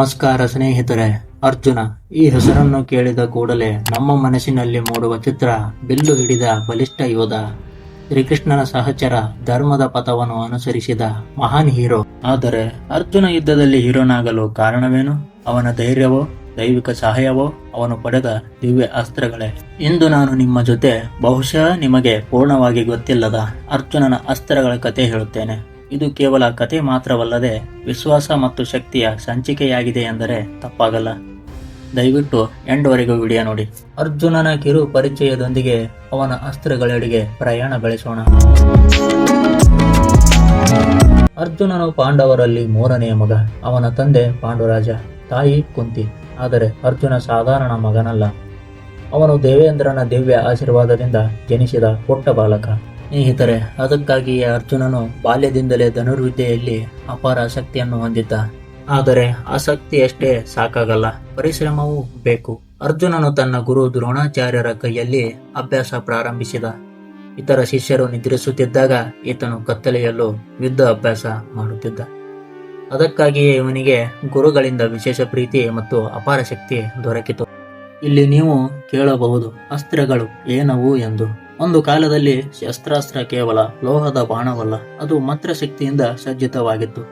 ನಮಸ್ಕಾರ ಸ್ನೇಹಿತರೆ, ಅರ್ಜುನ, ಈ ಹೆಸರನ್ನು ಕೇಳಿದ ಕೂಡಲೇ ನಮ್ಮ ಮನಸ್ಸಿನಲ್ಲಿ ಮೂಡುವ ಚಿತ್ರ ಬಿಲ್ಲು ಹಿಡಿದ ಬಲಿಷ್ಠ ಯೋಧ, ಶ್ರೀಕೃಷ್ಣನ ಸಹಚರ, ಧರ್ಮದ ಪಥವನ್ನು ಅನುಸರಿಸಿದ ಮಹಾನ್ ಹೀರೋ. ಆದರೆ ಅರ್ಜುನ ಯುದ್ಧದಲ್ಲಿ ಹೀರೋನಾಗಲು ಕಾರಣವೇನು? ಅವನ ಧೈರ್ಯವೋ, ದೈವಿಕ ಸಹಾಯವೋ, ಅವನು ಪಡೆದ ದಿವ್ಯ ಅಸ್ತ್ರಗಳೇ? ಇಂದು ನಾನು ನಿಮ್ಮ ಜೊತೆ ಬಹುಶಃ ನಿಮಗೆ ಪೂರ್ಣವಾಗಿ ಗೊತ್ತಿಲ್ಲದ ಅರ್ಜುನನ ಅಸ್ತ್ರಗಳ ಕತೆ ಹೇಳುತ್ತೇನೆ. ಇದು ಕೇವಲ ಕತೆ ಮಾತ್ರವಲ್ಲದೆ ವಿಶ್ವಾಸ ಮತ್ತು ಶಕ್ತಿಯ ಸಂಚಿಕೆಯಾಗಿದೆ ಎಂದರೆ ತಪ್ಪಾಗಲ್ಲ. ದಯವಿಟ್ಟು ಎಂಡ್ವರೆಗೂ ವಿಡಿಯೋ ನೋಡಿ. ಅರ್ಜುನನ ಕಿರು ಪರಿಚಯದೊಂದಿಗೆ ಅವನ ಅಸ್ತ್ರಗಳೆಡೆಗೆ ಪ್ರಯಾಣ ಬೆಳೆಸೋಣ. ಅರ್ಜುನನು ಪಾಂಡವರಲ್ಲಿ ಮೂರನೆಯ ಮಗ, ಅವನ ತಂದೆ ಪಾಂಡುರಾಜ, ತಾಯಿ ಕುಂತಿ. ಆದರೆ ಅರ್ಜುನ ಸಾಧಾರಣ ಮಗನಲ್ಲ. ಅವನು ದೇವೇಂದ್ರನ ದಿವ್ಯ ಆಶೀರ್ವಾದದಿಂದ ಜನಿಸಿದ ಪುಟ್ಟ ಬಾಲಕ. ಸ್ನೇಹಿತರೆ ಅದಕ್ಕಾಗಿಯೇ ಅರ್ಜುನನು ಬಾಲ್ಯದಿಂದಲೇ ಧನುರ್ವಿದ್ಯೆಯಲ್ಲಿ ಅಪಾರ ಆಸಕ್ತಿಯನ್ನು ಹೊಂದಿದ್ದ. ಆದರೆ ಆಸಕ್ತಿಯಷ್ಟೇ ಸಾಕಾಗಲ್ಲ. ಪರಿಶ್ರಮವೂ ಬೇಕು. ಅರ್ಜುನನು ತನ್ನ ಗುರು ದ್ರೋಣಾಚಾರ್ಯರ ಕೈಯಲ್ಲಿ ಅಭ್ಯಾಸ ಪ್ರಾರಂಭಿಸಿದ. ಇತರ ಶಿಷ್ಯರು ನಿದ್ರಿಸುತ್ತಿದ್ದಾಗ ಈತನು ಕತ್ತಲೆಯಲ್ಲೂ ಯುದ್ಧ ಅಭ್ಯಾಸ ಮಾಡುತ್ತಿದ್ದ. ಅದಕ್ಕಾಗಿಯೇ ಇವನಿಗೆ ಗುರುಗಳಿಂದ ವಿಶೇಷ ಪ್ರೀತಿ ಮತ್ತು ಅಪಾರ ಶಕ್ತಿ ದೊರಕಿತು. ಇಲ್ಲಿ ನೀವು ಕೇಳಬಹುದು ಅಸ್ತ್ರಗಳು ಏನವು ಎಂದು. ಒಂದು ಕಾಲದಲ್ಲಿ ಶಸ್ತ್ರಾಸ್ತ್ರ ಕೇವಲ ಲೋಹದ ಬಾಣವಲ್ಲ, ಅದು ಮಂತ್ರಶಕ್ತಿಯಿಂದ ಸಜ್ಜಿತವಾಗಿತ್ತು.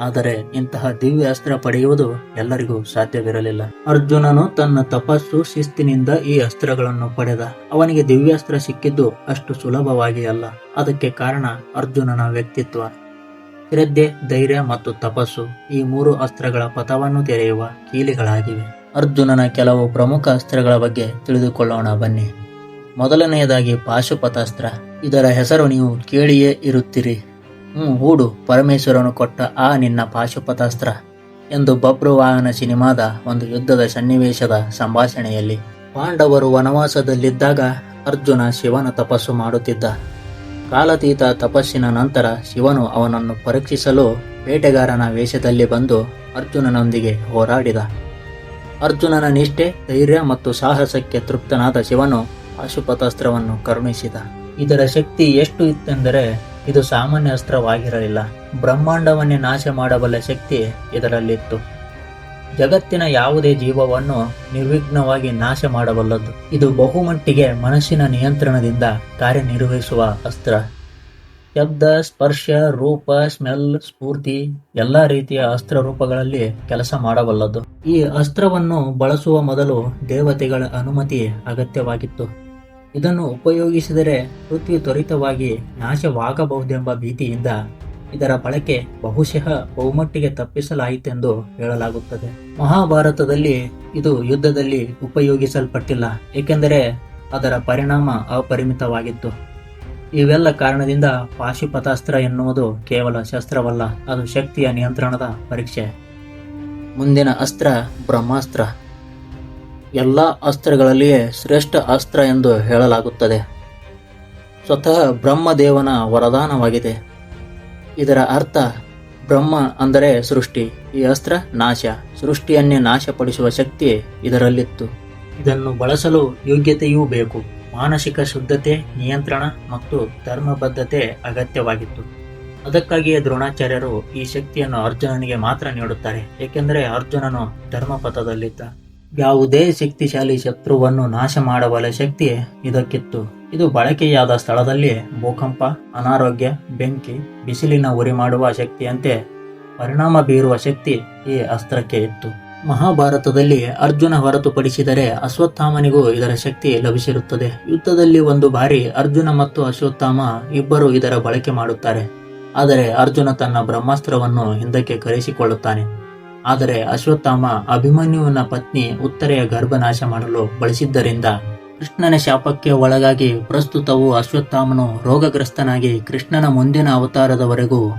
ಆದರೆ ಇಂತಹ ದಿವ್ಯ ಅಸ್ತ್ರ ಪಡೆಯುವುದು ಎಲ್ಲರಿಗೂ ಸಾಧ್ಯವಿರಲಿಲ್ಲ. ಅರ್ಜುನನು ತನ್ನ ತಪಸ್ಸು ಶಿಸ್ತಿನಿಂದ ಈ ಅಸ್ತ್ರಗಳನ್ನು ಪಡೆದ. ಅವನಿಗೆ ದಿವ್ಯಾಸ್ತ್ರ ಸಿಕ್ಕಿದ್ದು ಅಷ್ಟು ಸುಲಭವಾಗಿ ಅಲ್ಲ. ಅದಕ್ಕೆ ಕಾರಣ ಅರ್ಜುನನ ವ್ಯಕ್ತಿತ್ವ. ಶ್ರದ್ಧೆ, ಧೈರ್ಯ ಮತ್ತು ತಪಸ್ಸು ಈ ಮೂರು ಅಸ್ತ್ರಗಳ ಪಥವನ್ನು ತೆರೆಯುವ ಕೀಲಿಗಳಾಗಿವೆ. ಅರ್ಜುನನ ಕೆಲವು ಪ್ರಮುಖ ಅಸ್ತ್ರಗಳ ಬಗ್ಗೆ ತಿಳಿದುಕೊಳ್ಳೋಣ ಬನ್ನಿ. ಮೊದಲನೆಯದಾಗಿ ಪಾಶುಪತಾಸ್ತ್ರ. ಇದರ ಹೆಸರು ನೀವು ಕೇಳಿಯೇ ಇರುತ್ತೀರಿ. ಹ್ಞೂ, ಹೂಡು, ಪರಮೇಶ್ವರನು ಕೊಟ್ಟ ಆ ನಿನ್ನ ಪಾಶುಪತಾಸ್ತ್ರ ಎಂದು ಬಬ್ರುವಾಹನ ಸಿನಿಮಾದ ಒಂದು ಯುದ್ಧದ ಸನ್ನಿವೇಶದ ಸಂಭಾಷಣೆಯಲ್ಲಿ. ಪಾಂಡವರು ವನವಾಸದಲ್ಲಿದ್ದಾಗ ಅರ್ಜುನ ಶಿವನ ತಪಸ್ಸು ಮಾಡುತ್ತಿದ್ದ. ಕಾಲತೀತ ತಪಸ್ಸಿನ ನಂತರ ಶಿವನು ಅವನನ್ನು ಪರೀಕ್ಷಿಸಲು ಬೇಟೆಗಾರನ ವೇಷದಲ್ಲಿ ಬಂದು ಅರ್ಜುನನೊಂದಿಗೆ ಹೋರಾಡಿದ. ಅರ್ಜುನನ ನಿಷ್ಠೆ, ಧೈರ್ಯ ಮತ್ತು ಸಾಹಸಕ್ಕೆ ತೃಪ್ತನಾದ ಶಿವನು ಪಾಶುಪತಾಸ್ತ್ರವನ್ನು ಕರುಣಿಸಿದ. ಇದರ ಶಕ್ತಿ ಎಷ್ಟು ಇತ್ತೆಂದರೆ, ಇದು ಸಾಮಾನ್ಯ ಅಸ್ತ್ರವಾಗಿರಲಿಲ್ಲ. ಬ್ರಹ್ಮಾಂಡವನ್ನೇ ನಾಶ ಮಾಡಬಲ್ಲ ಶಕ್ತಿ ಇದರಲ್ಲಿತ್ತು. ಜಗತ್ತಿನ ಯಾವುದೇ ಜೀವವನ್ನು ನಿರ್ವಿಘ್ನವಾಗಿ ನಾಶ ಮಾಡಬಲ್ಲದ್ದು ಇದು ಬಹುಮಟ್ಟಿಗೆ ಮನಸ್ಸಿನ ನಿಯಂತ್ರಣದಿಂದ ಕಾರ್ಯನಿರ್ವಹಿಸುವ ಅಸ್ತ್ರ. ಶಬ್ದ, ಸ್ಪರ್ಶ, ರೂಪ, ಸ್ಮೆಲ್, ಸ್ಫೂರ್ತಿ, ಎಲ್ಲ ರೀತಿಯ ಅಸ್ತ್ರ ರೂಪಗಳಲ್ಲಿ ಕೆಲಸ ಮಾಡಬಲ್ಲದು. ಈ ಅಸ್ತ್ರವನ್ನು ಬಳಸುವ ಮೊದಲು ದೇವತೆಗಳ ಅನುಮತಿ ಅಗತ್ಯವಾಗಿತ್ತು. ಇದನ್ನು ಉಪಯೋಗಿಸಿದರೆ ಪೃಥ್ವಿ ತ್ವರಿತವಾಗಿ ನಾಶವಾಗಬಹುದೆಂಬ ಭೀತಿಯಿಂದ ಇದರ ಬಳಕೆ ಬಹುಶಃ ಬಹುಮಟ್ಟಿಗೆ ತಪ್ಪಿಸಲಾಯಿತೆಂದು ಹೇಳಲಾಗುತ್ತದೆ. ಮಹಾಭಾರತದಲ್ಲಿ ಇದು ಯುದ್ಧದಲ್ಲಿ ಉಪಯೋಗಿಸಲ್ಪಟ್ಟಿಲ್ಲ, ಏಕೆಂದರೆ ಅದರ ಪರಿಣಾಮ ಅಪರಿಮಿತವಾಗಿತ್ತು. ಇವೆಲ್ಲ ಕಾರಣದಿಂದ ಪಾಶುಪತಾಸ್ತ್ರ ಎನ್ನುವುದು ಕೇವಲ ಶಸ್ತ್ರವಲ್ಲ, ಅದು ಶಕ್ತಿಯ ನಿಯಂತ್ರಣದ ಪರೀಕ್ಷೆ. ಮುಂದಿನ ಅಸ್ತ್ರ ಬ್ರಹ್ಮಾಸ್ತ್ರ. ಎಲ್ಲ ಅಸ್ತ್ರಗಳಲ್ಲಿಯೇ ಶ್ರೇಷ್ಠ ಅಸ್ತ್ರ ಎಂದು ಹೇಳಲಾಗುತ್ತದೆ. ಸ್ವತಃ ಬ್ರಹ್ಮದೇವನ ವರದಾನವಾಗಿದೆ. ಇದರ ಅರ್ಥ, ಬ್ರಹ್ಮ ಅಂದರೆ ಸೃಷ್ಟಿ, ಈ ಅಸ್ತ್ರ ನಾಶ, ಸೃಷ್ಟಿಯನ್ನೇ ನಾಶಪಡಿಸುವ ಶಕ್ತಿ ಇದರಲ್ಲಿತ್ತು. ಇದನ್ನು ಬಳಸಲು ಯೋಗ್ಯತೆಯೂ ಬೇಕು. ಮಾನಸಿಕ ಶುದ್ಧತೆ, ನಿಯಂತ್ರಣ ಮತ್ತು ಧರ್ಮಬದ್ಧತೆ ಅಗತ್ಯವಾಗಿತ್ತು. ಅದಕ್ಕಾಗಿಯೇ ದ್ರೋಣಾಚಾರ್ಯರು ಈ ಶಕ್ತಿಯನ್ನು ಅರ್ಜುನನಿಗೆ ಮಾತ್ರ ನೀಡುತ್ತಾರೆ. ಏಕೆಂದರೆ ಅರ್ಜುನನು ಧರ್ಮಪಥದಲ್ಲಿದ್ದ. ಯಾವುದೇ ಶಕ್ತಿಶಾಲಿ ಶತ್ರುವನ್ನು ನಾಶ ಮಾಡಬಲ್ಲ ಶಕ್ತಿ ಇದಕ್ಕಿತ್ತು. ಇದು ಬಳಕೆಯಾದ ಸ್ಥಳದಲ್ಲಿ ಭೂಕಂಪ, ಅನಾರೋಗ್ಯ, ಬೆಂಕಿ, ಬಿಸಿಲಿನ ಉರಿ ಮಾಡುವ ಶಕ್ತಿಯಂತೆ ಪರಿಣಾಮ ಬೀರುವ ಶಕ್ತಿ ಈ ಅಸ್ತ್ರಕ್ಕೆ ಇತ್ತು. ಮಹಾಭಾರತದಲ್ಲಿ ಅರ್ಜುನ ಹೊರತುಪಡಿಸಿದರೆ ಅಶ್ವತ್ಥಾಮನಿಗೂ ಇದರ ಶಕ್ತಿ ಲಭಿಸಿರುತ್ತದೆ. ಯುದ್ಧದಲ್ಲಿ ಒಂದು ಬಾರಿ ಅರ್ಜುನ ಮತ್ತು ಅಶ್ವತ್ಥಾಮ ಇಬ್ಬರು ಇದರ ಬಳಕೆ ಮಾಡುತ್ತಾರೆ. ಆದರೆ ಅರ್ಜುನ ತನ್ನ ಬ್ರಹ್ಮಾಸ್ತ್ರವನ್ನು ಹಿಂದಕ್ಕೆ ಕರೆಸಿಕೊಳ್ಳುತ್ತಾನೆ. ಆದರೆ ಅಶ್ವತ್ಥಾಮ ಅಭಿಮನ್ಯುವಿನ ಪತ್ನಿ ಉತ್ತರೆಯ ಗರ್ಭನಾಶ ಮಾಡಲು ಬಳಸಿದ್ದರಿಂದ ಕೃಷ್ಣನ ಶಾಪಕ್ಕೆ ಒಳಗಾಗಿ ಪ್ರಸ್ತುತವು ಅಶ್ವತ್ಥಾಮನು ರೋಗಗ್ರಸ್ತನಾಗಿ ಕೃಷ್ಣನ ಮುಂದಿನ ಅವತಾರದವರೆಗೂ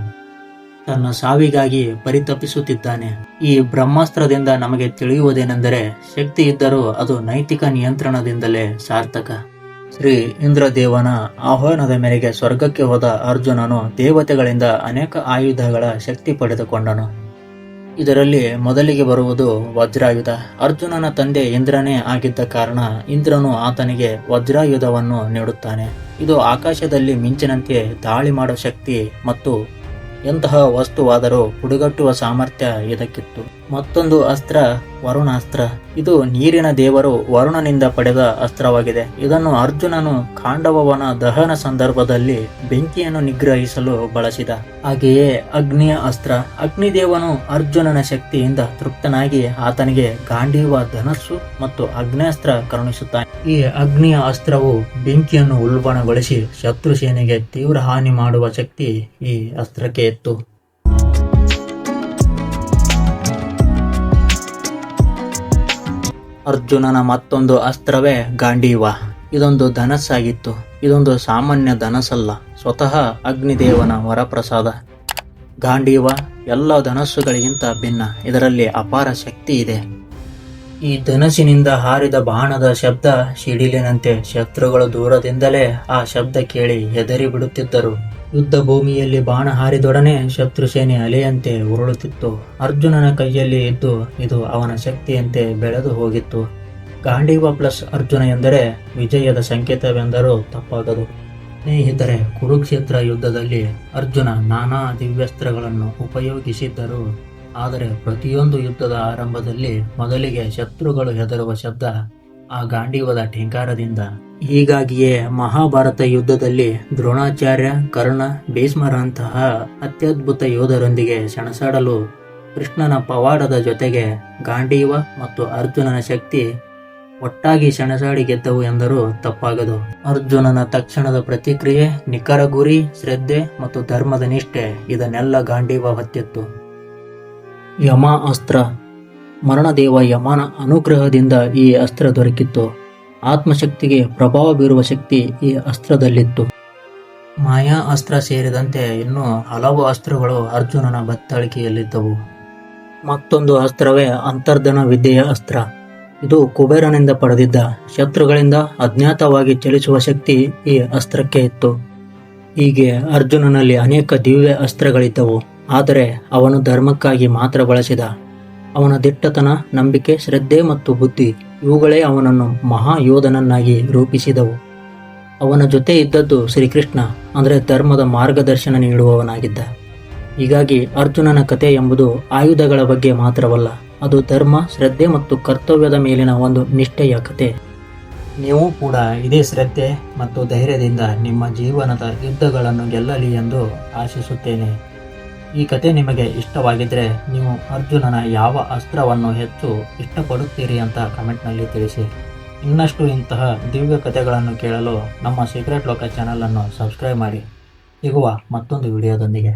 ತನ್ನ ಸಾವಿಗಾಗಿ ಪರಿತಪಿಸುತ್ತಿದ್ದಾನೆ. ಈ ಬ್ರಹ್ಮಾಸ್ತ್ರದಿಂದ ನಮಗೆ ತಿಳಿಯುವುದೇನೆಂದರೆ ಶಕ್ತಿ ಇದ್ದರೂ ಅದು ನೈತಿಕ ನಿಯಂತ್ರಣದಿಂದಲೇ ಸಾರ್ಥಕ. ಶ್ರೀ ಇಂದ್ರದೇವನ ಆಹ್ವಾನದ ಮೇರೆಗೆ ಸ್ವರ್ಗಕ್ಕೆ ಹೋದ ಅರ್ಜುನನು ದೇವತೆಗಳಿಂದ ಅನೇಕ ಆಯುಧಗಳ ಶಕ್ತಿ ಪಡೆದುಕೊಂಡನು. ಇದರಲ್ಲಿ ಮೊದಲಿಗೆ ಬರುವುದು ವಜ್ರಾಯುಧ. ಅರ್ಜುನನ ತಂದೆ ಇಂದ್ರನೇ ಆಗಿದ್ದ ಕಾರಣ ಇಂದ್ರನು ಆತನಿಗೆ ವಜ್ರಾಯುಧವನ್ನು ನೀಡುತ್ತಾನೆ. ಇದು ಆಕಾಶದಲ್ಲಿ ಮಿಂಚಿನಂತೆ ದಾಳಿ ಮಾಡುವ ಶಕ್ತಿ ಮತ್ತು ಎಂತಹ ವಸ್ತುವಾದರೂ ಹುಡುಗಟ್ಟುವ ಸಾಮರ್ಥ್ಯ ಇದಕ್ಕಿತ್ತು. ಮತ್ತೊಂದು ಅಸ್ತ್ರ, ವರುಣಾಸ್ತ್ರ. ಇದು ನೀರಿನ ದೇವರು ವರುಣನಿಂದ ಪಡೆದ ಅಸ್ತ್ರವಾಗಿದೆ. ಇದನ್ನು ಅರ್ಜುನನು ಖಾಂಡವವನ ದಹನ ಸಂದರ್ಭದಲ್ಲಿ ಬೆಂಕಿಯನ್ನು ನಿಗ್ರಹಿಸಲು ಬಳಸಿದ. ಹಾಗೆಯೇ ಅಗ್ನಿಯ ಅಸ್ತ್ರ. ಅಗ್ನಿದೇವನು ಅರ್ಜುನನ ಶಕ್ತಿಯಿಂದ ತೃಪ್ತನಾಗಿ ಆತನಿಗೆ ಗಾಂಡೀವ ಧನಸ್ಸು ಮತ್ತು ಅಗ್ನೇಸ್ತ್ರ ಕರುಣಿಸುತ್ತಾನೆ. ಈ ಅಗ್ನಿಯ ಅಸ್ತ್ರವು ಬೆಂಕಿಯನ್ನು ಉಲ್ಬಣಗೊಳಿಸಿ ಶತ್ರು ಸೇನೆಗೆ ತೀವ್ರ ಹಾನಿ ಮಾಡುವ ಶಕ್ತಿ ಈ ಅಸ್ತ್ರಕ್ಕೆ ಇತ್ತು ಅರ್ಜುನನ ಮತ್ತೊಂದು ಅಸ್ತ್ರವೇ ಗಾಂಡೀವ. ಇದೊಂದು ಧನಸ್ಸಾಗಿತ್ತು. ಇದೊಂದು ಸಾಮಾನ್ಯ ಧನಸ್ಸಲ್ಲ, ಸ್ವತಃ ಅಗ್ನಿದೇವನ ವರಪ್ರಸಾದ. ಗಾಂಡೀವ ಎಲ್ಲ ಧನಸ್ಸುಗಳಿಗಿಂತ ಭಿನ್ನ, ಇದರಲ್ಲಿ ಅಪಾರ ಶಕ್ತಿ ಇದೆ. ಈ ಧನಸ್ಸಿನಿಂದ ಹಾರಿದ ಬಾಣದ ಶಬ್ದ ಸಿಡಿಲಿನಂತೆ ಶತ್ರುಗಳು ದೂರದಿಂದಲೇ ಆ ಶಬ್ದ ಕೇಳಿ ಹೆದರಿ ಬಿಡುತ್ತಿದ್ದರು. ಯುದ್ಧ ಭೂಮಿಯಲ್ಲಿ ಬಾಣ ಹಾರಿದೊಡನೆ ಶತ್ರು ಸೇನೆ ಅಲೆಯಂತೆ ಉರುಳುತ್ತಿತ್ತು. ಅರ್ಜುನನ ಕೈಯಲ್ಲಿ ಇದ್ದು ಇದು ಅವನ ಶಕ್ತಿಯಂತೆ ಬೆಳೆದು ಹೋಗಿತ್ತು. ಗಾಂಡೀವ ಪ್ಲಸ್ ಅರ್ಜುನ ಎಂದರೆ ವಿಜಯದ ಸಂಕೇತವೆಂದರೂ ತಪ್ಪಾಗದು. ಸ್ನೇಹಿತರೆ, ಕುರುಕ್ಷೇತ್ರ ಯುದ್ಧದಲ್ಲಿ ಅರ್ಜುನ ನಾನಾ ದಿವ್ಯಸ್ತ್ರಗಳನ್ನು ಉಪಯೋಗಿಸಿದ್ದರು. ಆದರೆ ಪ್ರತಿಯೊಂದು ಯುದ್ಧದ ಆರಂಭದಲ್ಲಿ ಮೊದಲಿಗೆ ಶತ್ರುಗಳು ಹೆದರುವ ಶಬ್ದ ಆ ಗಾಂಡೀವದ ಠೇಂಕಾರದಿಂದ. ಹೀಗಾಗಿಯೇ ಮಹಾಭಾರತ ಯುದ್ಧದಲ್ಲಿ ದ್ರೋಣಾಚಾರ್ಯ, ಕರ್ಣ, ಭೀಷ್ಮರಂತಹ ಅತ್ಯದ್ಭುತ ಯೋಧರೊಂದಿಗೆ ಸೆಣಸಾಡಲು ಕೃಷ್ಣನ ಪವಾಡದ ಜೊತೆಗೆ ಗಾಂಡೀವ ಮತ್ತು ಅರ್ಜುನನ ಶಕ್ತಿ ಒಟ್ಟಾಗಿ ಸೆಣಸಾಡಿ ಗೆದ್ದವು ಎಂದರೂ ತಪ್ಪಾಗದು. ಅರ್ಜುನನ ತಕ್ಷಣದ ಪ್ರತಿಕ್ರಿಯೆ, ನಿಖರ ಗುರಿ, ಶ್ರದ್ಧೆ ಮತ್ತು ಧರ್ಮದ ನಿಷ್ಠೆ ಇದನ್ನೆಲ್ಲ ಗಾಂಡೀವ ಹೊತ್ತಿತ್ತು. ಯಮ ಅಸ್ತ್ರ ಮರಣದೇವ ಯಮನ ಅನುಗ್ರಹದಿಂದ ಈ ಅಸ್ತ್ರ ದೊರಕಿತ್ತು. ಆತ್ಮಶಕ್ತಿಗೆ ಪ್ರಭಾವ ಬೀರುವ ಶಕ್ತಿ ಈ ಅಸ್ತ್ರದಲ್ಲಿತ್ತು. ಮಾಯಾ ಅಸ್ತ್ರ ಸೇರಿದಂತೆ ಇನ್ನೂ ಹಲವು ಅಸ್ತ್ರಗಳು ಅರ್ಜುನನ ಬತ್ತಳಿಕೆಯಲ್ಲಿದ್ದವು. ಮತ್ತೊಂದು ಅಸ್ತ್ರವೇ ಅಂತರ್ಧನ ವಿದ್ಯೆಯ ಅಸ್ತ್ರ. ಇದು ಕುಬೇರನಿಂದ ಪಡೆದಿದ್ದ ಶತ್ರುಗಳಿಂದ ಅಜ್ಞಾತವಾಗಿ ಚಲಿಸುವ ಶಕ್ತಿ ಈ ಅಸ್ತ್ರಕ್ಕೆ ಇತ್ತು. ಹೀಗೆ ಅರ್ಜುನನಲ್ಲಿ ಅನೇಕ ದಿವ್ಯ ಅಸ್ತ್ರಗಳಿದ್ದವು. ಆದರೆ ಅವನು ಧರ್ಮಕ್ಕಾಗಿ ಮಾತ್ರ ಬಳಸಿದ ಅವನ ದಿಟ್ಟತನ, ನಂಬಿಕೆ, ಶ್ರದ್ಧೆ ಮತ್ತು ಬುದ್ಧಿ ಇವುಗಳೇ ಅವನನ್ನು ಮಹಾಯೋಧನನ್ನಾಗಿ ರೂಪಿಸಿದವು. ಅವನ ಜೊತೆ ಇದ್ದದ್ದು ಶ್ರೀಕೃಷ್ಣ, ಅಂದರೆ ಧರ್ಮದ ಮಾರ್ಗದರ್ಶನ ನೀಡುವವನಾಗಿದ್ದ. ಹೀಗಾಗಿ ಅರ್ಜುನನ ಕಥೆ ಎಂಬುದು ಆಯುಧಗಳ ಬಗ್ಗೆ ಮಾತ್ರವಲ್ಲ, ಅದು ಧರ್ಮ, ಶ್ರದ್ಧೆ ಮತ್ತು ಕರ್ತವ್ಯದ ಮೇಲಿನ ಒಂದು ನಿಷ್ಠೆಯ ಕತೆ. ನೀವು ಕೂಡ ಇದೇ ಶ್ರದ್ಧೆ ಮತ್ತು ಧೈರ್ಯದಿಂದ ನಿಮ್ಮ ಜೀವನದ ಯುದ್ಧಗಳನ್ನು ಗೆಲ್ಲಲಿ ಎಂದು ಆಶಿಸುತ್ತೇನೆ. ಈ ಕತೆ ನಿಮಗೆ ಇಷ್ಟವಾಗಿದ್ದರೆ ನೀವು ಅರ್ಜುನನ ಯಾವ ಅಸ್ತ್ರವನ್ನು ಹೆಚ್ಚು ಇಷ್ಟಪಡುತ್ತೀರಿ ಅಂತ ಕಮೆಂಟ್ನಲ್ಲಿ ತಿಳಿಸಿ. ಇನ್ನಷ್ಟು ಇಂತಹ ದಿವ್ಯ ಕಥೆಗಳನ್ನು ಕೇಳಲು ನಮ್ಮ ಸೀಕ್ರೆಟ್ ಲೋಕ ಚಾನಲನ್ನು ಸಬ್ಸ್ಕ್ರೈಬ್ ಮಾಡಿ. ಸಿಗುವ ಮತ್ತೊಂದು ವಿಡಿಯೋದೊಂದಿಗೆ.